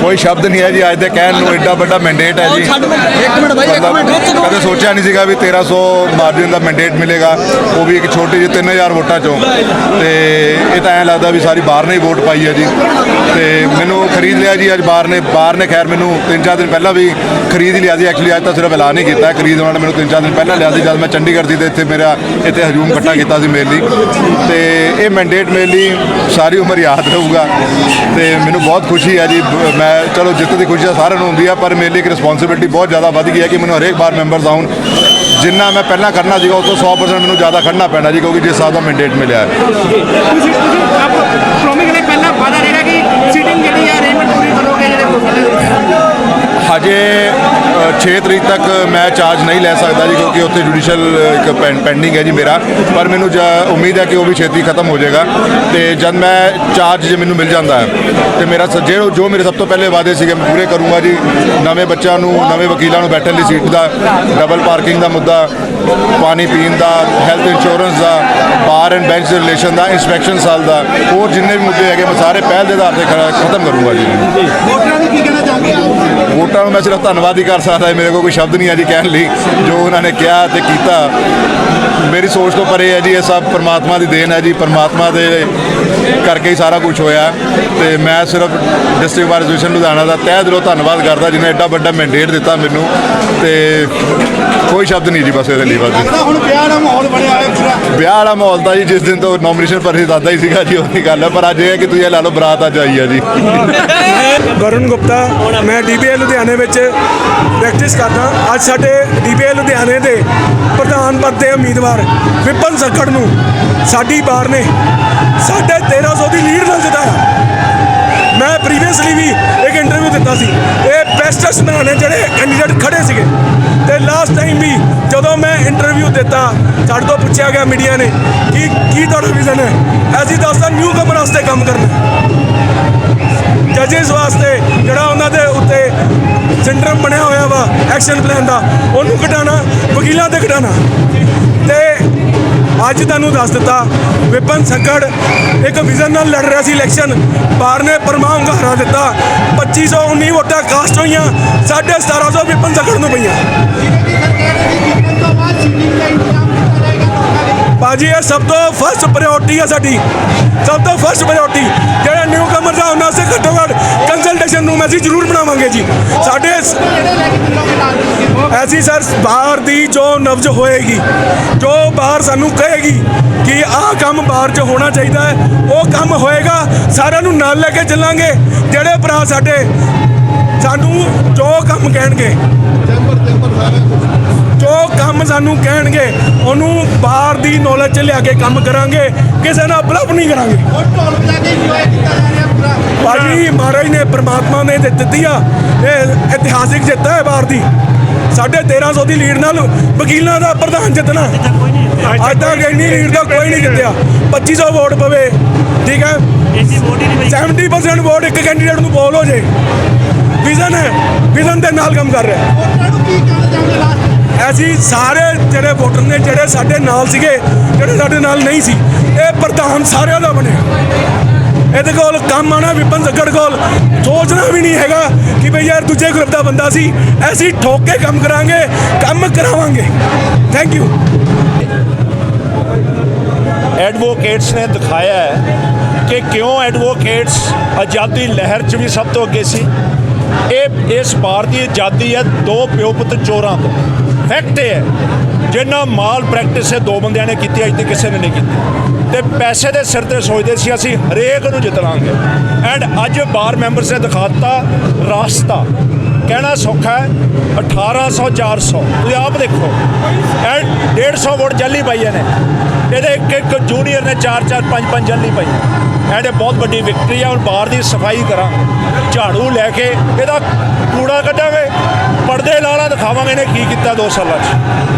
ਕੋਈ ਸ਼ਬਦ ਨਹੀਂ ਹੈ ਜੀ ਅੱਜ ਦੇ ਕਹਿਣ ਨੂੰ ਐਡਾ ਵੱਡਾ ਮੈਂਡੇਟ ਹੈ ਜੀ। ਇੱਕ ਮਿੰਟ ਬਾਈ ਇੱਕ ਮਿੰਟ। ਕਦੇ ਸੋਚਿਆ ਨਹੀਂ ਸੀਗਾ ਵੀ 1300 ਮਾਰਜਨ ਦਾ ਮੈਂਡੇਟ ਮਿਲੇਗਾ। ਉਹ ਵੀ ਇੱਕ ਛੋਟੀ ਜਿਹੀ 3000 ਵੋਟਾਂ ਚੋਂ। ਤੇ ਇਹ ਤਾਂ ਐਂ ਲੱਗਦਾ ਵੀ ਸਾਰੀ ਬਾਹਰ ਨੇ ਹੀ ਵੋਟ ਪਾਈ ਹੈ ਜੀ। ਤੇ ਮੈਨੂੰ ਖਰੀਦ ਲਿਆ ਜੀ ਅੱਜ ਬਾਹਰ ਨੇ। ਬਾਹਰ ਨੇ ਖੈਰ ਮੈਨੂੰ ਤਿੰਨ ਚਾਰ ਦਿਨ ਪਹਿਲਾਂ ਵੀ ਖਰੀਦ ਹੀ ਲਿਆ ਸੀ। ਐਕਚੁਅਲੀ ਅੱਜ ਤਾਂ ਸਿਰਫ ਐਲਾਨ ਹੀ ਕੀਤਾ। ਹੈ। ਖਰੀਦ ਉਹਨਾਂ ਨੇ ਮੈਨੂੰ ਤਿੰਨ ਚਾਰ ਦਿਨ ਪਹਿਲਾਂ ਲਿਆ ਸੀ। ਜਦ ਮੈਂ ਚੰਡੀਗੜ੍ਹ ਸੀ ਤੇ ਇੱਥੇ ਮੇਰਾ ਇੱਥੇ ਹਜੂਮ ਇਕੱਠਾ ਕੀਤਾ ਸੀ ਮੇਰੇ ਲਈ ਤੇ ਇਹ ਮੈਂਡੇਟ ਮੇਰੇ ਲਈ ਸਾਰੀ ਉਮਰ ਯਾਦ ਰਹੂਗਾ। ਤੇ ਮੈਨੂੰ ਬਹੁਤ ਖੁਸ਼ੀ ਹੈ ਜੀ। ਮੈਂ ਚਲੋ ਜਿੱਤ ਦੀ ਖੁਸ਼ੀ ਤਾਂ ਸਾਰਿਆਂ ਨੂੰ ਹੁੰਦੀ ਆ, ਪਰ ਮੇਰੇ ਲਈ ਇੱਕ ਰਿਸਪੌਂਸਿਬਿਲਟੀ ਬਹੁਤ ਜ਼ਿਆਦਾ ਵੱਧ ਗਈ ਹੈ ਕਿ ਮੈਨੂੰ ਹਰੇਕ ਵਾਰ ਮੈਂਬਰਸ ਆਉਣ ਜਿੰਨਾ ਮੈਂ ਪਹਿਲਾਂ ਕਰਨਾ ਸੀਗਾ ਉਸ ਤੋਂ 100% ਮੈਨੂੰ ਜ਼ਿਆਦਾ ਖੜਨਾ ਪੈਣਾ ਜੀ ਕਿਉਂਕਿ ਜਿਸ ਹਿਸਾਬ ਦਾ ਮੈਂਡੇਟ ਮਿਲਿਆ ਹੈ। ਤੁਸੀਂ ਤੁਸੀਂ ਆਪ ਪ੍ਰੋਮਿਸ ਨੇ ਪਹਿਲਾਂ ਵਾਦਾ ਰਿਹਾ ਕਿ ਸੀਟਿੰਗ ਜਿਹੜੀ ਹੈ ਅਰੇਂਜਮੈਂਟ ਪੂਰੀ ਕਰੋਗੇ ਜਿਹੜੇ ਵੋਟਰ ਹਜੇ 6 ਤਰੀਕ ਤੱਕ ਮੈਂ ਚਾਰਜ ਨਹੀਂ ਲੈ ਸਕਦਾ ਜੀ ਕਿਉਂਕਿ ਉੱਥੇ ਜੁਡੀਸ਼ੀਅਲ ਇੱਕ ਪੈਂਡਿੰਗ ਹੈ ਜੀ ਮੇਰਾ। ਪਰ ਮੈਨੂੰ ਉਮੀਦ ਹੈ ਕਿ ਉਹ ਵੀ ਛੇਤੀ ਖਤਮ ਹੋ ਜਾਏਗਾ। ਤੇ ਜਦ ਮੈਂ ਚਾਰਜ ਜੇ ਮੈਨੂੰ ਮਿਲ ਜਾਂਦਾ ਹੈ ਤੇ ਮੇਰਾ ਜਿਹੜਾ ਜੋ ਮੇਰੇ ਸਭ ਤੋਂ ਪਹਿਲੇ ਵਾਅਦੇ ਸੀਗੇ ਮੈਂ ਪੂਰੇ ਕਰੂੰਗਾ ਜੀ। ਨਵੇਂ ਬੱਚਿਆਂ ਨੂੰ ਨਵੇਂ ਵਕੀਲਾਂ ਨੂੰ ਬੈਠਣ ਲਈ ਸੀਟ ਦਾ ਡਬਲ ਪਾਰਕਿੰਗ ਦਾ ਮੁੱਦਾ ਪਾਣੀ ਪੀਣ ਦਾ ਹੈਲਥ ਇੰਸ਼ੋਰੈਂਸ ਦਾ ਬਾਰ ਐਂਡ ਬੈਂਚ ਦੇ ਰਿਲੇਸ਼ਨ ਦਾ ਇਨਸਪੈਕਸ਼ਨ ਸਾਲ ਦਾ ਹੋਰ ਜਿੰਨੇ ਵੀ ਮੁੱਦੇ ਹੈਗੇ ਮੈਂ ਸਾਰੇ ਪਹਿਲ ਦੇ ਆਧਾਰ ਤੇ ਖਤਮ ਕਰੂੰਗਾ ਜੀ। ਵੋਟਰਾਂ ਨੂੰ ਕੀ ਕਹਿਣਾ ਚਾਹੁੰਦੇ ਆ ਵੋਟਾਂ ਨੂੰ ਮੈਂ ਸਿਰਫ ਧੰਨਵਾਦ ਹੀ ਕਰ ਸਕਦਾ ਮੇਰੇ ਕੋਲ ਕੋਈ ਸ਼ਬਦ ਨਹੀਂ ਹੈ ਜੀ ਕਹਿਣ ਲਈ, ਜੋ ਉਹਨਾਂ ਨੇ ਕਿਹਾ ਤੇ ਕੀਤਾ। ਮੇਰੀ ਸੋਚ ਤੋਂ ਪਰੇ ਹੈ ਜੀ, ਇਹ ਸਭ ਪਰਮਾਤਮਾ ਦੀ ਦੇਣ ਹੈ ਜੀ। ਪਰਮਾਤਮਾ ਦੇ ਕਰਕੇ ਹੀ ਸਾਰਾ ਕੁਝ ਹੋਇਆ। ਤੇ ਮੈਂ ਸਿਰਫ ਡਿਸਟ੍ਰਿਕਟ ਬਾਰ ਐਸੋਸੀਏਸ਼ਨ ਲੁਧਿਆਣਾ ਦਾ ਤਹਿ ਦਿਲੋਂ ਧੰਨਵਾਦ ਕਰਦਾ, ਜਿਹਨੇ ਐਡਾ ਵੱਡਾ ਮੈਂਡੇਟ ਦਿੱਤਾ ਮੈਨੂੰ। ਤੇ ਕੋਈ ਸ਼ਬਦ ਨਹੀਂ ਜੀ ਬਸ ਇਹਦੇ ਲਈ ਬਸ ਲੱਗਦਾ ਹੁਣ ਵਿਆਹ ਦਾ ਮਾਹੌਲ ਬਣਿਆ ਹੋਇਆ ਪੂਰਾ। ਵਿਆਹ ਵਾਲਾ ਮਾਹੌਲ ਤਾਂ ਜੀ ਜਿਸ ਦਿਨ ਤੋਂ ਨੋਮੀਨੇਸ਼ਨ ਪਰ ਸੀ ਦਾਦਾ ਹੀ ਸੀਗਾ ਜੀ ਉਹਦੀ ਗੱਲ ਹੈ ਪਰ ਅੱਜ ਇਹ ਹੈ ਕਿ ਤੁਸੀਂ ਇਹ ਲਾ ਲਓ ਬਰਾਤ ਅੱਜ ਆਈ ਹੈ ਜੀ। ਵਰੁਣ ਗੁਪਤਾ ਮੈਂ ਡੀਬੀਏ ਲੁਧਿਆਣੇ ਵਿੱਚ ਪ੍ਰੈਕਟਿਸ ਕਰਦਾ। ਅੱਜ ਸਾਡੇ ਡੀਬੀਏ ਲੁਧਿਆਣੇ ਦੇ ਪ੍ਰਧਾਨ ਪਦ ਦੇ ਉਮੀਦਵਾਰ ਵਿਪਨ ਸੱਖੜ ਨੂੰ ਸਾਡੀ ਬਾਰ ਨੇ ਸਾਢੇ 1300 ਦੀ ਲੀਡ ਨਾਲ ਜਿਤਾਇਆ। ਮੈਂ ਪ੍ਰੀਵੀਅਸਲੀ ਵੀ ਇੱਕ ਇੰਟਰਵਿਊ ਦਿੱਤਾ ਸੀ। ਇਹ ਬੈਸਟੈਸਟ ਬਣਾਉਣੇ ਜਿਹੜੇ ਕੈਂਡੀਡੇਟ ਖੜੇ ਸੀਗੇ। ਤੇ ਲਾਸਟ ਟਾਈਮ ਵੀ ਜਦੋਂ ਮੈਂ ਇੰਟਰਵਿਊ ਦਿੱਤਾ, ਸਾਡੇ ਤੋਂ ਪੁੱਛਿਆ ਗਿਆ ਮੀਡੀਆ ਨੇ ਕਿ ਕੀ ਤੁਹਾਡਾ ਵਿਜ਼ਨ ਹੈ? ਅਸੀਂ ਦੱਸਦਾ ਨਿਊ ਕਮਰ ਵਾਸਤੇ ਕੰਮ ਕਰਨਾ ਜੱਜਸ ਵਾਸਤੇ ਜਿਹੜਾ ਉਹਨਾਂ ਦੇ ਉੱਤੇ ਸਿੰਡਰਮ ਬਣਿਆ ਹੋਇਆ ਵਾ ਐਕਸ਼ਨ ਪਲਾਨ ਦਾ, ਉਹਨੂੰ ਘਟਾਣਾ ਵਕੀਲਾਂ ਤੇ ਘਟਾਣਾ ਅੱਜ ਤੁਹਾਨੂੰ ਦੱਸ ਦਿੱਤਾ, ਵਿਪਨ ਸੱਕੜ ਇੱਕ ਵਿਜ਼ਨ ਨਾਲ ਲੜ ਰਿਹਾ ਸੀ ਇਲੈਕਸ਼ਨ। ਬਾਰ ਨੇ ਪਰਮਾ ਹੁੰਗਾਰਾ ਦਿੱਤਾ। 2519 ਵੋਟਾਂ ਕਾਸਟ ਹੋਈਆਂ 1750 ਵਿਪਨ ਸੱਕੜ ਨੂੰ ਪਈਆਂ। ਲੋਕਾਂ ਲਈ ਇਹ ਸਭ ਤੋਂ ਫਸਟ ਪ੍ਰਾਇੋਰਟੀ ਹੈ ਸਾਡੀ। ਸਭ ਤੋਂ ਫਸਟ ਪ੍ਰਾਇੋਰਟੀ ਜਿਹੜੇ ਨਿਊ ਕਮਰਸ ਆ ਉਹਨਾਂ ਸੇ ਘੱਟੋ ਘੱਟ ਕੰਸਲਟੇਸ਼ਨ ਰੂਮ ਅਸੀਂ ਜ਼ਰੂਰ ਬਣਾਵਾਂਗੇ ਜੀ। ਸਾਡੇ ਐਸੀ ਸਰ ਬਾਹਰ ਦੀ ਜੋ ਨਵਜ਼ ਹੋਏਗੀ, ਜੋ ਬਾਹਰ ਸਾਨੂੰ ਕਹੇਗੀ ਕਿ ਆਹ ਕੰਮ ਬਾਹਰ 'ਚ ਹੋਣਾ ਚਾਹੀਦਾ ਹੈ, ਉਹ ਕੰਮ ਹੋਏਗਾ, ਸਾਰਿਆਂ ਨੂੰ ਨਾਲ ਲੈ ਕੇ ਚੱਲਾਂਗੇ। ਜਿਹੜੇ ਭਰਾ ਸਾਡੇ ਸਾਨੂੰ ਜੋ ਕੰਮ ਕਹਿਣਗੇ। ਜੋ ਕੰਮ ਸਾਨੂੰ ਕਹਿਣਗੇ ਉਹਨੂੰ ਬਾਹਰ ਦੀ ਨੌਲੇਜ 'ਚ ਲਿਆ ਕੇ ਕੰਮ ਕਰਾਂਗੇ। ਕਿਸੇ ਨਾਲ ਬਲਫ ਨਹੀਂ ਕਰਾਂਗੇ। ਉਹ ਢੋਲ ਵਜਾ ਕੇ ਇੰਜੋਏ ਕੀਤਾ ਜਾ ਰਿਹਾ ਪੂਰਾ ਬਾਜੀ ਮਹਾਰਾਜ ਨੇ ਪ੍ਰਮਾਤਮਾ ਨੇ ਦਿੱਤੀ ਆ। ਇਹ ਇਤਿਹਾਸਿਕ ਜਿੱਤ ਹੈ ਬਾਹਰ ਦੀ। ਸਾਢੇ 1300 ਦੀ ਲੀਡ ਨਾਲ ਵਕੀਲਾਂ ਦਾ ਪ੍ਰਧਾਨ ਜਿੱਤਣਾ। ਅੱਜ ਤੱਕ ਇੰਨੀ ਲੀਡ ਦਾ ਕੋਈ ਨਹੀਂ ਜਿੱਤਿਆ। 2500 ਵੋਟ ਪਵੇ। ਠੀਕ ਹੈ 70% ਵੋਟ ਇੱਕ ਕੈਂਡੀਡੇਟ ਨੂੰ ਪੋਲ ਹੋ ਜੇ। ਵਿਜ਼ਨ ਹੈ। ਵਿਜ਼ਨ ਦੇ ਨਾਲ ਕੰਮ ਕਰ ਰਿਹਾ। ਵੋਟਰਾਂ ਨੂੰ ਕੀ ਕਹਿਣਾ ਚਾਹੁੰਦੇ ਲਾਸਟ ਅਸੀਂ ਸਾਰੇ ਜਿਹੜੇ ਵੋਟਰ ਨੇ ਜਿਹੜੇ ਸਾਡੇ ਨਾਲ ਸੀਗੇ ਜਿਹੜੇ ਸਾਡੇ ਨਾਲ ਨਹੀਂ ਸੀ ਇਹ ਪ੍ਰਧਾਨ ਸਾਰਿਆਂ ਦਾ ਬਣਿਆ ਇਹਦੇ ਕੋਲ ਕੰਮ ਆਣਾ ਵਿਪਨ ਸੱਗੜ ਕੋਲ। ਸੋਚਣਾ ਵੀ ਨਹੀਂ ਹੈਗਾ ਕਿ ਭਈ ਯਾਰ ਦੂਜੇ ਗਰੁੱਪ ਦਾ ਬੰਦਾ ਸੀ। ਅਸੀਂ ਠੋਕ ਕੇ ਕੰਮ ਕਰਾਂਗੇ ਕੰਮ ਕਰਾਵਾਂਗੇ। ਥੈਂਕ ਯੂ ਐਡਵੋਕੇਟਸ ਨੇ ਦਿਖਾਇਆ ਹੈ ਕਿ ਕਿਉਂ ਐਡਵੋਕੇਟਸ ਆਜ਼ਾਦੀ ਲਹਿਰ 'ਚ ਵੀ ਸਭ ਤੋਂ ਅੱਗੇ ਸੀ? ਇਹ ਇਸ ਵਾਰ ਦੀ ਆਜ਼ਾਦੀ ਹੈ ਦੋ ਪਿਓ ਪੁੱਤ ਚੋਰਾਂ ਤੋਂ। ਫੈਕਟ ਹੈ, ਜਿੰਨਾ ਮਾਲ ਪ੍ਰੈਕਟਿਸ ਇਹ ਦੋ ਬੰਦਿਆਂ ਨੇ ਕੀਤੀ, ਅੱਜ ਤੇ ਕਿਸੇ ਨੇ ਨਹੀਂ ਕੀਤੀ। ਤੇ ਪੈਸੇ ਦੇ ਸਿਰ ਤੇ ਸੋਚਦੇ ਸੀ, ਅਸੀਂ ਹਰੇਕ ਨੂੰ ਜਿੱਤਲਾਂਗੇ ਐਂਡ ਅੱਜ ਬਾਰ ਮੈਂਬਰਸ ਨੇ ਦਿਖਾਤਾ ਰਾਸਤਾ। ਕਹਿਣਾ ਸੌਖਾ ਹੈ 1800 400 ਤੁਸੀਂ ਆਪ ਦੇਖੋ। ਐਂਡ 150 ਵੋਟ ਜੱਲੀ ਪਾਈਆਂ ਨੇ। ਇਹਦੇ ਇੱਕ ਇੱਕ ਜੂਨੀਅਰ ਨੇ 4 4 5 5 ਜੱਲੀ ਪਾਈ ਇਹਦੇ ਬਹੁਤ ਵੱਡੀ ਵਿਕਟਰੀ ਆ ਔਰ ਬਾਹਰ ਦੀ ਸਫ਼ਾਈ ਕਰਾਂ। ਝਾੜੂ ਲੈ ਕੇ ਇਹਦਾ ਕੂੜਾ ਕੱਢਾਂਗੇ, ਪਰਦੇ ਲਾਲਾ ਦਿਖਾਵਾਂਗੇ ਇਹਨੇ ਕੀ ਕੀਤਾ 2 ਸਾਲਾਂ 'ਚ।